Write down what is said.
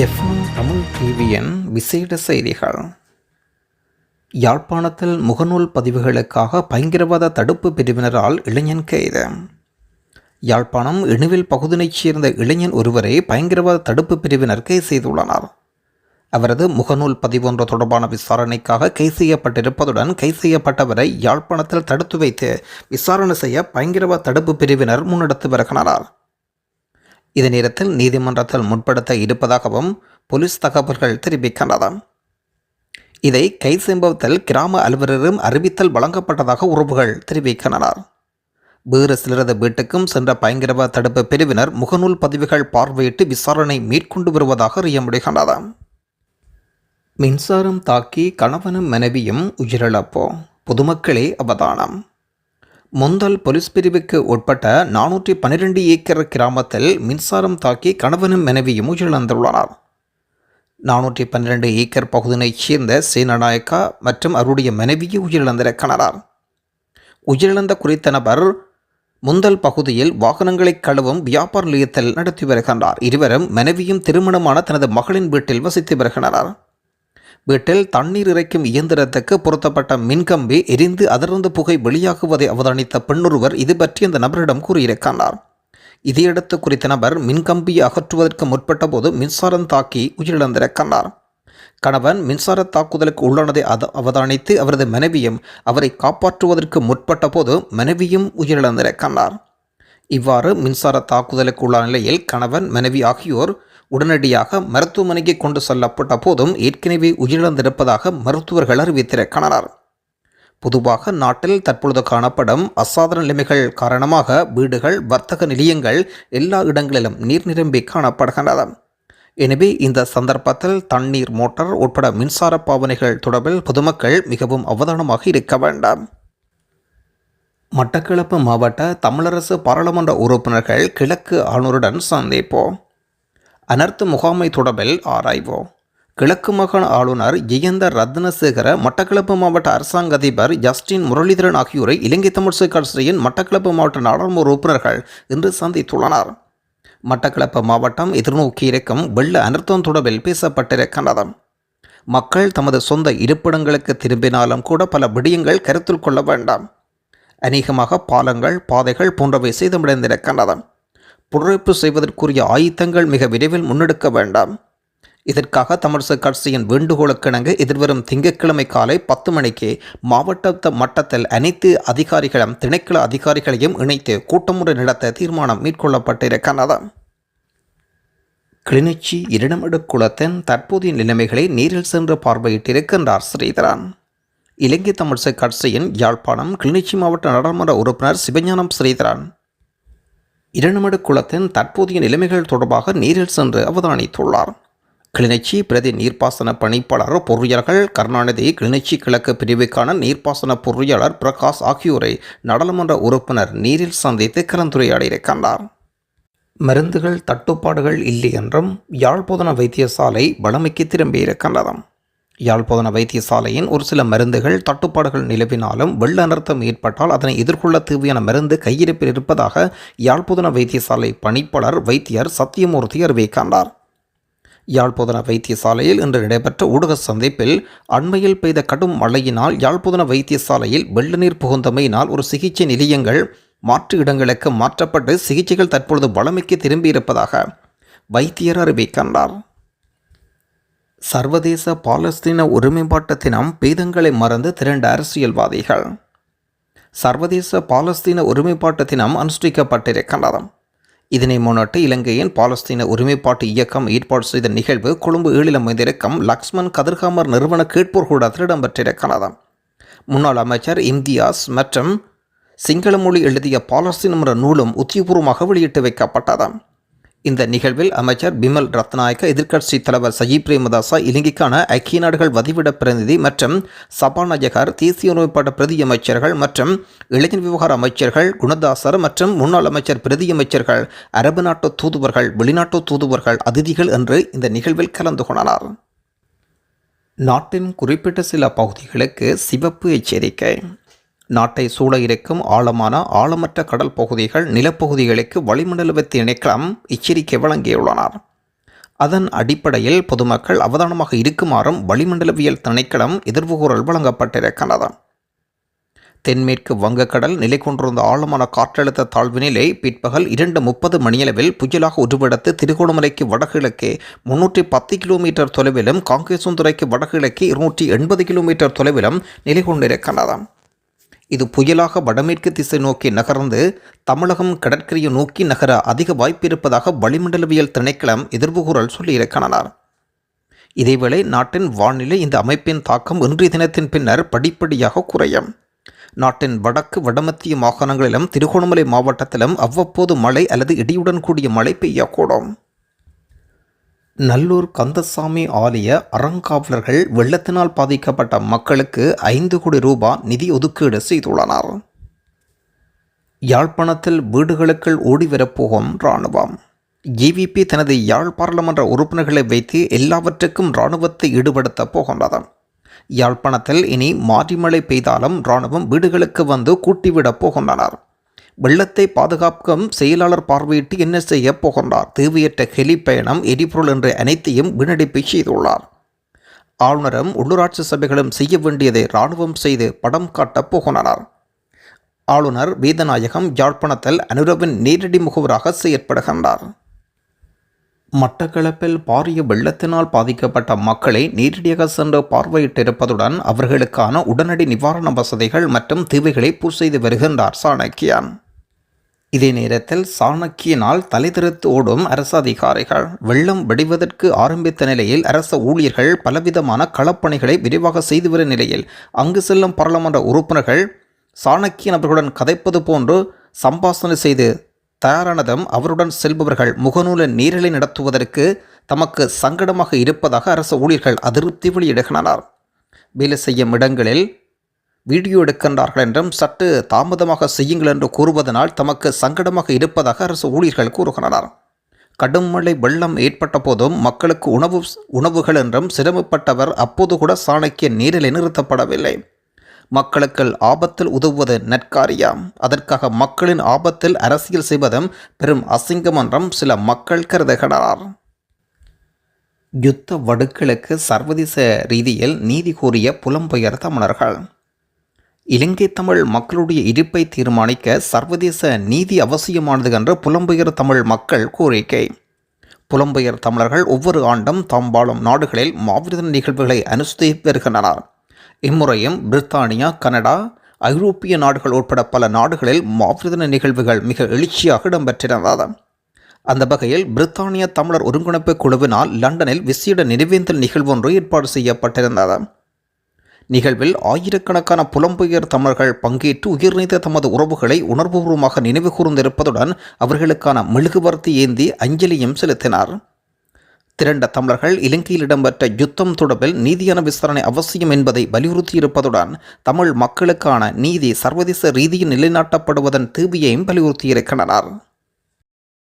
FM Tamil டிவியின் விசேட செய்திகள். யாழ்ப்பாணத்தில் முகநூல் பதிவுகளுக்காக பயங்கரவாத தடுப்பு பிரிவினரால் இளைஞன் கைது. யாழ்ப்பாணம் இணுவில் பகுதியைச் சேர்ந்த இளைஞன் ஒருவரை பயங்கரவாத தடுப்பு பிரிவினர் கைது செய்துள்ளனர். அவரது முகநூல் பதிவொன்று தொடர்பான விசாரணைக்காக கைது செய்யப்பட்டிருப்பதுடன் கைது செய்யப்பட்டவரை யாழ்ப்பாணத்தில் தடுத்து வைத்து விசாரணை செய்ய பயங்கரவாத தடுப்பு பிரிவினர் முன்னெடுத்து வருகின்றனர். இது நேரத்தில் நீதிமன்றத்தில் முற்படுத்த இருப்பதாகவும் போலீஸ் தகவல்கள் தெரிவிக்கின்றன. இதை கை சம்பவத்தில் கிராம அலுவலரும் அறிவித்தல் வழங்கப்பட்டதாக உறவுகள் தெரிவிக்கின்றனர் வேறு சிலரது வீட்டுக்கும் சென்ற பயங்கரவாத தடுப்பு பிரிவினர் முகநூல் பதிவுகள் பார்வையிட்டு விசாரணை மேற்கொண்டு வருவதாக அறிய முடிகின்றது மின்சாரம் தாக்கி கணவனும் மனைவியும் உயிரிழப்போ. பொதுமக்களே அவதானம். முந்தல் போலீஸ் பிரிவுக்கு உட்பட்ட நானூற்றி பன்னிரெண்டு ஏக்கர் கிராமத்தில் மின்சாரம் தாக்கி கணவனும் மனைவியும் உயிரிழந்துள்ளனர். நானூற்றி பன்னிரெண்டு ஏக்கர் பகுதியைச் சேர்ந்த சேனநாயக்கா மற்றும் அவருடைய மனைவியை உயிரிழந்திருக்கிறார் உயிரிழந்த குறித்த நபர் முந்தல் பகுதியில் வாகனங்களை கழுவும் வியாபார நிலையத்தில் நடத்தி வருகின்றார். இருவரும் மனைவியும் திருமணமான தனது மகளின் வீட்டில் வசித்து வருகின்றனர். வீட்டில் தண்ணீர் இறைக்கும் இயந்திரத்துக்கு பொருத்தப்பட்ட மின்கம்பி எரிந்து அதிர்ந்து புகை வெளியாகுவதை அவதானித்த பெண்ணொருவர் இது பற்றி அந்த நபரிடம் கூறியிருக்கிறார். இதையடுத்து குறித்த நபர் மின்கம்பியை அகற்றுவதற்கு முற்பட்ட போது மின்சாரம் தாக்கி உயிரிழந்திருக்கிறார். கணவன் மின்சார தாக்குதலுக்கு உள்ளானதை அவதானித்து அவரது மனைவியும் அவரை காப்பாற்றுவதற்கு முற்பட்ட போது மனைவியும் உயிரிழந்திருக்கிறார். இவ்வாறு மின்சார தாக்குதலுக்கு உள்ளான நிலையில் கணவன் மனைவி ஆகியோர் உடனடியாக மருத்துவமனைக்கு கொண்டு செல்லப்பட்ட போதும் ஏற்கனவே உயிரிழந்திருப்பதாக மருத்துவர்கள் அறிவித்திருக்கின்றனர் பொதுவாக நாட்டில் தற்பொழுது காணப்படும் அசாதாரண நிலைமைகள் காரணமாக வீடுகள் வர்த்தக நிலையங்கள் எல்லா இடங்களிலும் நீர் நிரம்பி காணப்படுகின்றன. எனவே இந்த சந்தர்ப்பத்தில் தண்ணீர் மோட்டார் உட்பட மின்சார பாவனைகள் தொடர்பில் பொதுமக்கள் மிகவும் அவதானமாக இருக்க வேண்டாம். மட்டக்களப்பு மாவட்ட தமிழரசு பாராளுமன்ற உறுப்பினர்கள் கிழக்கு ஆளுநருடன் சந்திப்போம். அனர்த்த முகாமை தொடர்பில் ஆராய்வோம். கிழக்கு மாகாண ஆளுநர் ஜெயந்த ரத்னசேகர மட்டக்களப்பு மாவட்ட அரசாங்க அதிபர் ஜஸ்டின் முரளிதரன் ஆகியோரை இலங்கை தமிழ்ச்சி கட்சியின் மட்டக்களப்பு மாவட்ட நாடாளுமன்ற உறுப்பினர்கள் இன்று சந்தித்துள்ளனர். மட்டக்களப்பு மாவட்டம் எதிர்நோக்கி இருக்கும் வெள்ள அனர்த்தம் தொடர்பில் பேசப்பட்டிருக்கின்றது மக்கள் தமது சொந்த இருப்பிடங்களுக்கு திரும்பினாலும் கூட பல விடயங்கள் கருத்தில் கொள்ள வேண்டாம். அநேகமாக பாலங்கள் பாதைகள் போன்றவை சேதமடைந்திருக்கின்றன புழைப்பு செய்வதற்குரிய ஆயுதங்கள் மிக விரைவில் முன்னெடுக்க வேண்டாம். இதற்காக தமிழிசை கட்சியின் வேண்டுகோளுக்கிணங்க எதிர்வரும் திங்கட்கிழமை காலை பத்து மணிக்கு மாவட்ட மட்டத்தில் அனைத்து அதிகாரிகளும் திணைக்கள அதிகாரிகளையும் இணைத்து கூட்டமுறை நடத்த தீர்மானம் மேற்கொள்ளப்பட்டிருக்கிறது. கிளிநொச்சி இரண்டமடுக்குளத்தின் தற்போதைய நிலைமைகளை நேரில் சென்று பார்வையிட்டிருக்கின்றார் ஸ்ரீதரன். இலங்கை தமிழிசை கட்சியின் யாழ்ப்பாணம் கிளிநொச்சி மாவட்ட நாடாளுமன்ற உறுப்பினர் சிவஞானம் ஸ்ரீதரன். இரண்டமடு குளத்தின் தற்போதைய நிலைமைகள் தொடர்பாக நேரில் சென்று அவதானித்துள்ளார். கிளிநொச்சி பிரதி நீர்ப்பாசன பணிப்பாளர் பொறியாளர்கள் கருணாநிதி கிளிநொச்சி கிழக்கு பிரிவுக்கான நீர்ப்பாசன பொறியாளர் பிரகாஷ் ஆகியோரை நாடாளுமன்ற உறுப்பினர் நேரில் சந்தித்து கலந்துரையாடியிருக்கின்றார். மருந்துகள் தட்டுப்பாடுகள் இல்லை என்றும் யாழ்ப்போதன வைத்தியசாலை வளமைக்கு திரும்பியிருக்கின்றதாம். யாழ்ப்பாண வைத்தியசாலையின் ஒரு சில மருந்துகள் தட்டுப்பாடுகள் நிலவினாலும் வெள்ள அனர்த்தம் ஏற்பட்டால் அதனை எதிர்கொள்ள தேவையான மருந்து கையிருப்பில் இருப்பதாக யாழ்ப்பாண வைத்தியசாலை பணிப்பாளர் வைத்தியர் சத்தியமூர்த்தி அறிவிக்கின்றார். யாழ்ப்பாண வைத்தியசாலையில் இன்று நடைபெற்ற ஊடக சந்திப்பில் அண்மையில் பெய்த கடும் மழையினால் யாழ்ப்பாண வைத்தியசாலையில் வெள்ள நீர் புகுந்தமையினால் ஒரு சிகிச்சை நிலையங்கள் மாற்று இடங்களுக்கு மாற்றப்பட்டு சிகிச்சைகள் தற்பொழுது வளமைக்கு திரும்பியிருப்பதாக வைத்தியர் அறிவிக்கின்றார். சர்வதேச பாலஸ்தீன ஒருமைப்பாட்டு தினம் பீதங்களை மறந்து திரண்ட அரசியல்வாதிகள். சர்வதேச பாலஸ்தீன ஒருமைப்பாட்டு தினம் அனுஷ்டிக்கப்பட்டிருக்கின்றது. இதனை முன்னிட்டு இலங்கையின் பாலஸ்தீன ஒருமைப்பாட்டு இயக்கம் ஏற்பாடு செய்த நிகழ்வு கொழும்பு ஏழில் அமைந்திருக்கும் லக்ஷ்மன் கதிர்காமர் நிறுவன கேட்போர் கூடத்தில் இடம்பெற்றிருக்கிறது முன்னாள் அமைச்சர் இம்தியாஸ் மற்றும் சிங்கள மொழி எழுதிய பாலஸ்தீனம் என்ற நூலும் உத்தியபூர்வமாக வெளியிட்டு வைக்கப்பட்டது. இந்த நிகழ்வில் அமைச்சர் பிமல் ரத்நாயக்க எதிர்க்கட்சி தலைவர் சஜீப் பிரேமதாசா இலங்கைக்கான ஐக்கிய நாடுகள் வதிவிட பிரதிநிதி மற்றும் சபாநாயகர் தேசிய ஒருமைப்பாட்டு பிரதி அமைச்சர்கள் மற்றும் இளைஞர் விவகார அமைச்சர்கள் குணதாசர் மற்றும் முன்னாள் அமைச்சர் பிரதி அமைச்சர்கள் அரபு நாட்டு தூதுவர்கள் வெளிநாட்டு தூதுவர்கள் அதிதிகள் என்று இந்த நிகழ்வில் கலந்து கொண்டனர். நாட்டின் குறிப்பிட்ட சில பகுதிகளுக்கு சிவப்பு எச்சரிக்கை. நாட்டை சூழ இருக்கும் ஆழமான ஆழமற்ற கடல் பகுதிகள் நிலப்பகுதிகளுக்கு வளிமண்டலத்தை இணைக்கலாம் எச்சரிக்கை வழங்கியுள்ளனர். அதன் அடிப்படையில் பொதுமக்கள் அவதானமாக இருக்குமாறும் வளிமண்டலவியல் திணைக்களம் எதிர்வுகூறல் வழங்கப்பட்டிருக்கிறது தென்மேற்கு வங்கக்கடல் நிலை கொண்டிருந்த ஆழமான காற்றழுத்த தாழ்வு நிலை பிற்பகல் இரண்டு முப்பது மணியளவில் புயலாக உருவெடுத்து திருகோணமலைக்கு வடகிழக்கே முன்னூற்றி பத்து கிலோமீட்டர் தொலைவிலும் காங்கேசுந்துறைக்கு வடகிழக்கே இருநூற்றி எண்பது கிலோமீட்டர் தொலைவிலும் நிலை கொண்டிருக்கிறது இது புயலாக வடமேற்கு திசை நோக்கி நகர்ந்து தமிழகம் கடற்கரையை நோக்கி நகர அதிக வாய்ப்பு இருப்பதாக வளிமண்டலவியல் திணைக்களம் எதிர்வுகூறல் சொல்லியிருக்கிறார் இதேவேளை நாட்டின் வானிலை இந்த அமைப்பின் தாக்கம் இன்றைய தினத்தின் பின்னர் படிப்படியாக குறையும். நாட்டின் வடக்கு வடமத்திய மாகாணங்களிலும் திருகோணமலை மாவட்டத்திலும் அவ்வப்போது மழை அல்லது இடியுடன் கூடிய மழை பெய்யக்கூடும். நல்லூர் கந்தசாமி ஆலய அறங்காவலர்கள் வெள்ளத்தினால் பாதிக்கப்பட்ட மக்களுக்கு ஐந்து கோடி ரூபாய் நிதி ஒதுக்கீடு செய்துள்ளனர். யாழ்ப்பாணத்தில் வீடுகளுக்குள் ஓடிவரப்போகும் இராணுவம். ஜிவிபி தனது யாழ் பாராளுமன்ற உறுப்பினர்களை வைத்து எல்லாவற்றுக்கும் இராணுவத்தை ஈடுபடுத்த போகின்றது. யாழ்ப்பாணத்தில் இனி மாரிமழை பெய்தாலும் இராணுவம் வீடுகளுக்கு வந்து கூட்டிவிடப் போகின்றனர். வெள்ளத்தை பாதுகாக்கும் செயலாளர் பார்வையிட்டு என்ன செய்ய போகின்றார்? தேவையற்ற ஹெலி பயணம் எரிபொருள் என்ற அனைத்தையும் வீணடிப்பை செய்துள்ளார். ஆளுநரும் உள்ளூராட்சி சபைகளும் செய்ய வேண்டியதை இராணுவம் செய்து படம் காட்டப் போகின்றனர். ஆளுநர் வேதநாயகம் யாழ்ப்பாணத்தில் அனுரவின் நேரடி முகவராக செயற்படுகின்றார். மட்டக்களப்பில் பாரிய வெள்ளத்தினால் பாதிக்கப்பட்ட மக்களை நேரடியாக சென்று பார்வையிட்டிருப்பதுடன் அவர்களுக்கான உடனடி நிவாரண வசதிகள் மற்றும் தேவைகளை பூர்த்தி செய்து வருகின்றார் சாணக்கியான். இதே நேரத்தில் சாணக்கியனால் தலைதிருத்து ஓடும் அரசு அதிகாரிகள் வெள்ளம் வெடிவதற்கு ஆரம்பித்த நிலையில் அரச ஊழியர்கள் பலவிதமான களப்பணிகளை விரிவாக செய்து வரும் நிலையில் அங்கு செல்லும் பாராளுமன்ற உறுப்பினர்கள் சாணக்கியன் அவர்களுடன் கதைப்பது போன்று சம்பாசனை செய்து தயாரானதும் அவருடன் செல்பவர்கள் முகநூல நீரலை நடத்துவதற்கு தமக்கு சங்கடமாக இருப்பதாக அரசு ஊழியர்கள் அதிருப்தி வெளியிடுகின்றனர். வேலை செய்யும் இடங்களில் வீடியோ எடுக்கின்றார்கள் என்றும் சற்று தாமதமாக செய்யுங்கள் என்று கூறுவதனால் தமக்கு சங்கடமாக இருப்பதாக அரசு ஊழியர்கள் கூறுகின்றனர். கடும் மழை வெள்ளம் ஏற்பட்ட போதும் மக்களுக்கு உணவு உணவுகள் என்றும் சிரமப்பட்டவர் அப்போது கூட சாணக்கிய நீரில் நிறுத்தப்படவில்லை. மக்களுக்கு ஆபத்தில் உதவுவது நற்காரியம். அதற்காக மக்களின் ஆபத்தில் அரசியல் செய்வதும் பெரும் அசிங்கம் என்றும் சில மக்கள் கருதுகிறார் யுத்த வடுக்களுக்கு சர்வதேச ரீதியில் நீதி கூறிய புலம்பெயர் தமிழர்கள். இலங்கை தமிழ் மக்களுடைய இருப்பை தீர்மானிக்க சர்வதேச நீதி அவசியமானது என்று புலம்பெயர் தமிழ் மக்கள் கோரிக்கை. புலம்பெயர் தமிழர்கள் ஒவ்வொரு ஆண்டும் தாம் வாழும் நாடுகளில் மாவீரர் நிகழ்வுகளை அனுஷ்டித்து வருகின்றனர். இம்முறையும் பிரித்தானியா கனடா ஐரோப்பிய நாடுகள் உட்பட பல நாடுகளில் மாவீரன நிகழ்வுகள் மிக எழுச்சியாக இடம்பெற்றிருந்தது. அந்த வகையில் பிரித்தானிய தமிழர் ஒருங்கிணைப்பு குழுவினால் லண்டனில் விசேட நினைவேந்தல் நிகழ்வு ஒன்று ஏற்பாடு செய்யப்பட்டிருந்தது. நிகழ்வில் ஆயிரக்கணக்கான புலம்பெயர் தமிழர்கள் பங்கேற்று உயிர்நீத்த தமது உறவுகளை உணர்வுபூர்வமாக நினைவு கூர்ந்திருப்பதுடன் அவர்களுக்கான மெழுகுவர்த்தி ஏந்தி அஞ்சலியும் செலுத்தினார். திரண்ட தமிழர்கள் இலங்கையில் இடம்பெற்ற யுத்தம் தொடர்பில் நீதியான விசாரணை அவசியம் என்பதை வலியுறுத்தியிருப்பதுடன் தமிழ் மக்களுக்கான நீதி சர்வதேச ரீதியில் நிலைநாட்டப்படுவதன் தேவையையும் வலியுறுத்தியிருக்கின்றனர்.